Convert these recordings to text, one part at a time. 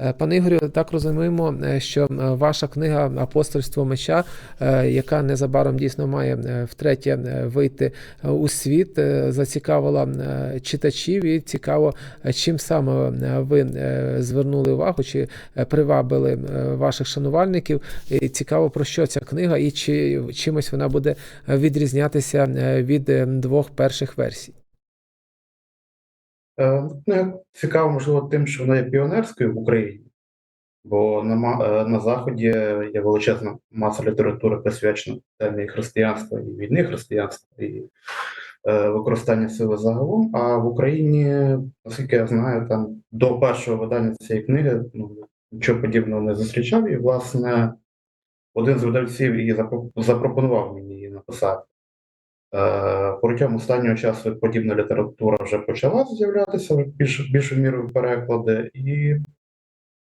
Е, Пане Ігорю, так розуміємо, е, що е, ваша книга Апостольство меча, яка незабаром дійсно має втретє вийти у світ, зацікавила читачів, і цікаво, чим саме ви звернули увагу, чи привабили ваших шанувальників. І цікаво, про що ця книга, і чи чимось вона буде відрізнятися від двох перших версій. Е, Ну, цікаво, можливо, тим, що вона є піонерською в Україні, бо на, е, на Заході є величезна маса літератури присвячена темі християнства і війни християнства і е, використання сили загалом. А в Україні, наскільки я знаю, там до першого видання цієї книги ну, нічого подібного не зустрічав. І, власне, один з видавців її запропонував мені її написати. Е, Протягом останнього часу подібна література вже почала з'являтися більш, більшою мірою переклади, і,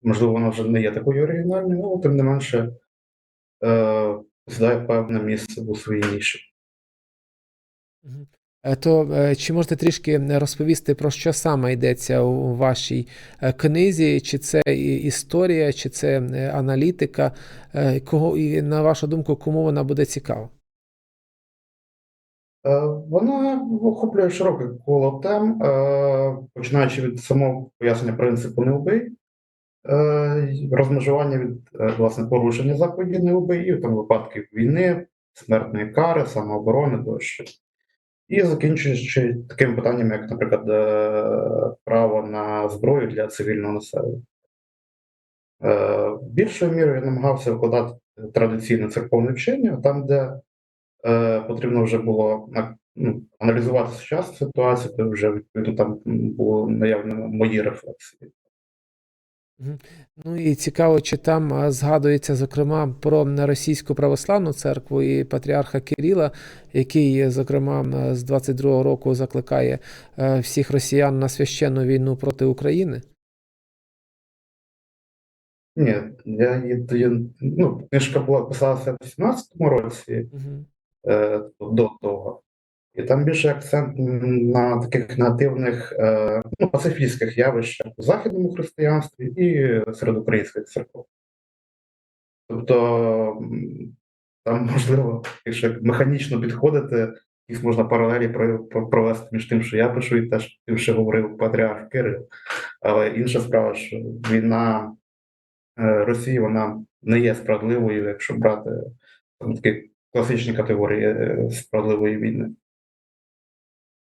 можливо, вона вже не є такою оригінальною, але тим не менше е, посідає певне місце у своїй ніші. Е, То чи можете трішки розповісти про що саме йдеться у вашій книзі? Чи це історія, чи це аналітика? Кого і на вашу думку, кому вона буде цікава? Е, Вона охоплює широке коло тем, е, починаючи від самого пояснення принципу не убий, е, розмежування від власне порушення заповіді не убий, і там випадків війни, смертної кари, самооборони тощо. І закінчуючи такими питаннями, як, наприклад, право на зброю для цивільного населення. Більшою мірою я намагався викладати традиційне церковне вчення, там, де потрібно вже було на- ну, аналізувати сучасну ситуацію, то вже відповідно там було наявно мої рефлексії. Ну і цікаво, чи там згадується зокрема про російську православну церкву і патріарха Кирила, який, зокрема, з 22-го року закликає е, всіх росіян на священну війну проти України. Ні, я тоді, ну, книжка була писалася в 18-му році, Мгм. Е, до того. І там більше акцент на таких негативних е, ну, пацифістських явищах у західному християнстві і серед українських церков. Тобто там можливо, якщо механічно підходити, якісь можна паралелі про- про- провести між тим, що я пишу, і теж тим, що говорив патріарх Кирил. Але інша справа, що війна е, Росії вона не є справедливою, якщо брати там, такі класичні категорії е, справедливої війни.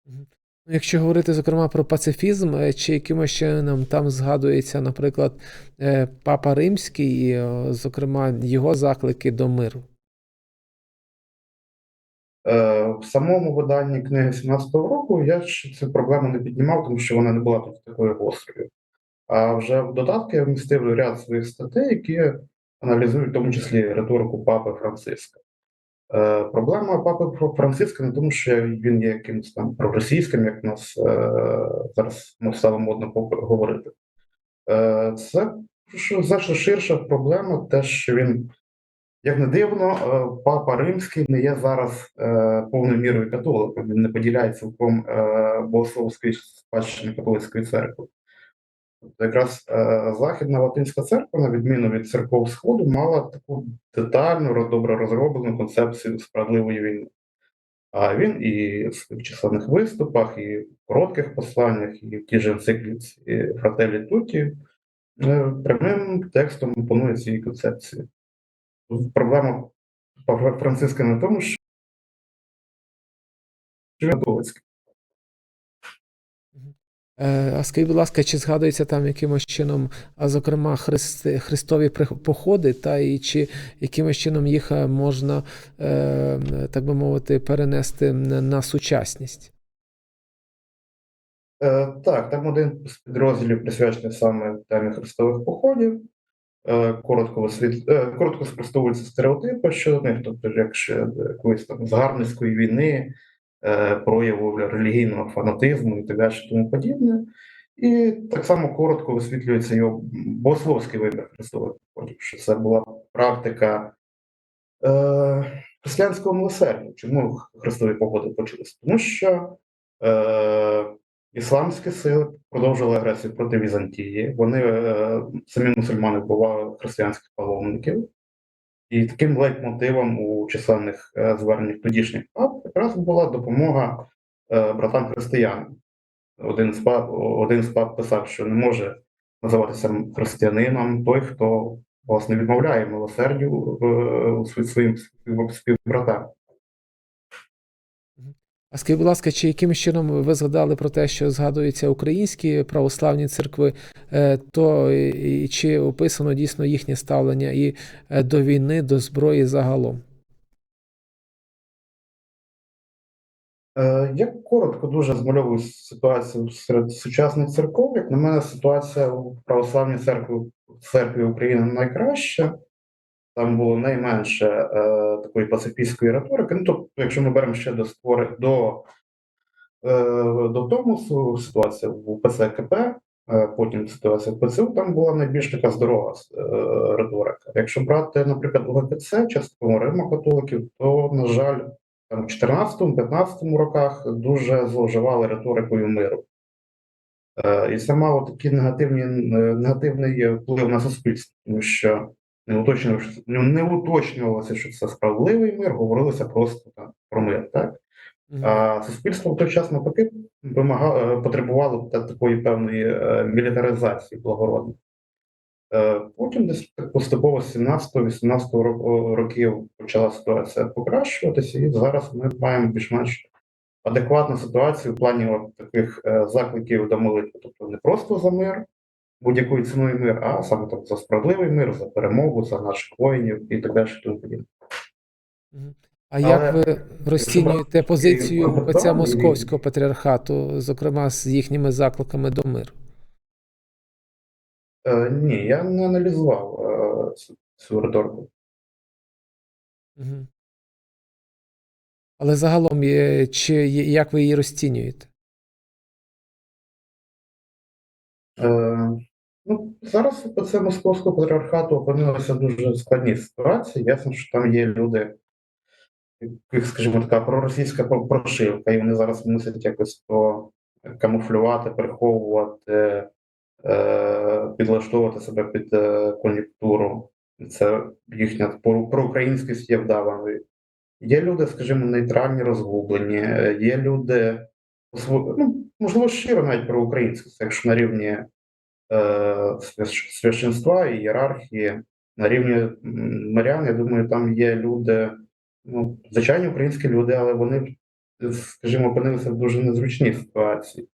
Ну, Якщо говорити, зокрема, про пацифізм, е, чи якимось чином там згадується, наприклад, е, Папа Римський, і, е, зокрема, його заклики до миру. Е, В самому виданні книги 17-го року я ж цю проблему не піднімав, тому що вона не була тут такою гострою. А вже в додатки я вмістив ряд своїх статей, які аналізують в тому числі риторику папи Франциска. Е, Проблема папи Фра- Франциска не тому, що він є якимось там проросійським, як нас е, зараз ну, стало модно говорити. Е, Це значно ширша проблема, те, що він як не дивно, папа Римський не є зараз повною мірою католиком. Він не поділяє цілком богословської спадщини католицької церкви. Тобто якраз е, Західна Латинська церква, на відміну від церков Сходу, мала таку детальну, добре розроблену концепцію справедливої війни. А він і в численних виступах, і в коротких посланнях, і в тій же енцикліці Фрателі Туті е, прямим текстом опонує цій концепції. Проблема Франциска не в тому, що він. Е, А скажіть, будь ласка, чи згадується там якимось чином, а зокрема, хрести, христові походи, та і чи якимось чином їх е, можна, е, так би мовити, перенести на, сучасність? Так, там один з підрозділів присвячений саме темі хрестових походів. Коротко, висвіт... коротко спростовуються стереотипи щодо них, тобто, якщо якоїсь там загарбницької війни, прояву релігійного фанатизму і так далі, тому подібне. І так само коротко висвітлюється його богословський вибір хрестових походів, що це була практика е, християнського милосердя. Чому хрестові походи почалися? Тому що е, ісламські сили продовжили агресію проти Візантії. Вони е, самі мусульмани вбивали християнських паломників. І таким лейтмотивом у численних е, зверненнях тодішніх пап якраз була допомога е, братам християнам. Один з пап, один з пап писав, що не може називатися християнином той, хто власне відмовляє милосердю е, своїм співбратам. А скажіть, будь ласка, чи якимось чином ви згадали про те, що згадуються українські православні церкви, е, то чи описано дійсно їхнє ставлення і е, до війни, до зброї загалом? Е, Я коротко дуже змальовую ситуацію серед сучасних церков. Як на мене, ситуація у православній церкві, церкві України найкраща. Там було найменше е, такої пацифістської риторики. Ну, тобто, якщо ми беремо ще до створи до, е, до Томосу, ситуація в ПЦКП, е, потім ситуація в ПЦУ, там була найбільш така здорова е, риторика. Якщо брати, наприклад, УГКЦ, частково Рима католиків, то, на жаль, там в 14-15 роках дуже зловживали риторикою миру. Е, І це мало такий негативні, е, негативний вплив на суспільство, тому що не уточнювалося, не уточнювалося, що це справедливий мир, говорилося просто там, про мир. Так? А суспільство в той час навпаки вимагало, потребувало такої певної е, мілітаризації благородної. Е, Потім десь поступово з 17-18 років почала ситуація покращуватися, і зараз ми маємо більш-менш адекватну ситуацію в плані от таких е, закликів до молитви. Тобто не просто за мир, будь-якою ціною мир, а саме так за справедливий мир, за перемогу, за наших воїнів і так далі. тому подібне. А як ви розцінюєте позицію отця і- Московського патріархату, зокрема з їхніми закликами до миру? Е, ні, я не аналізував е, цю, цю риторику. Але загалом, є- чи є- як ви її розцінюєте? Е, ну, зараз це московського патріархату опинилося в дуже складній ситуації. Ясно, що там є люди, яких, скажімо, така проросійська прошивка, і вони зараз мусять якось то камуфлювати, приховувати, е, підлаштовувати себе під е, кон'юнктуру. Це їхня про- проукраїнськість є вдаваною. Є люди, скажімо, нейтральні, розгублені, е, є люди, ну, можливо, щиро навіть проукраїнськість, якщо на рівні священства і ієрархії, на рівні мирян, я думаю, там є люди, ну, звичайні українські люди, але вони, скажімо, опинилися в дуже незручній ситуації.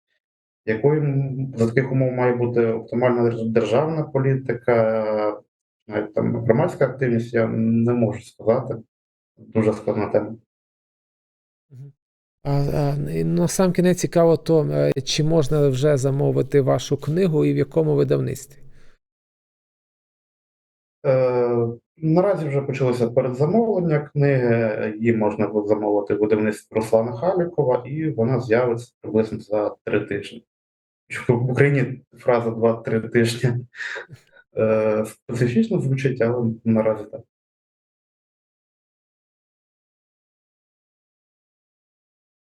Якою за таких умов має бути оптимальна державна політика, навіть там громадська активність, я не можу сказати. Дуже складна тема. А, а, на сам кінець цікаво, то е, чи можна вже замовити вашу книгу і в якому видавництві? Е, наразі вже почалося передзамовлення книги. Її можна замовити в видавництві Руслана Халікова, і вона з'явиться приблизно за три тижні. В Україні фраза два-три тижні е, специфічно звучить, але наразі так.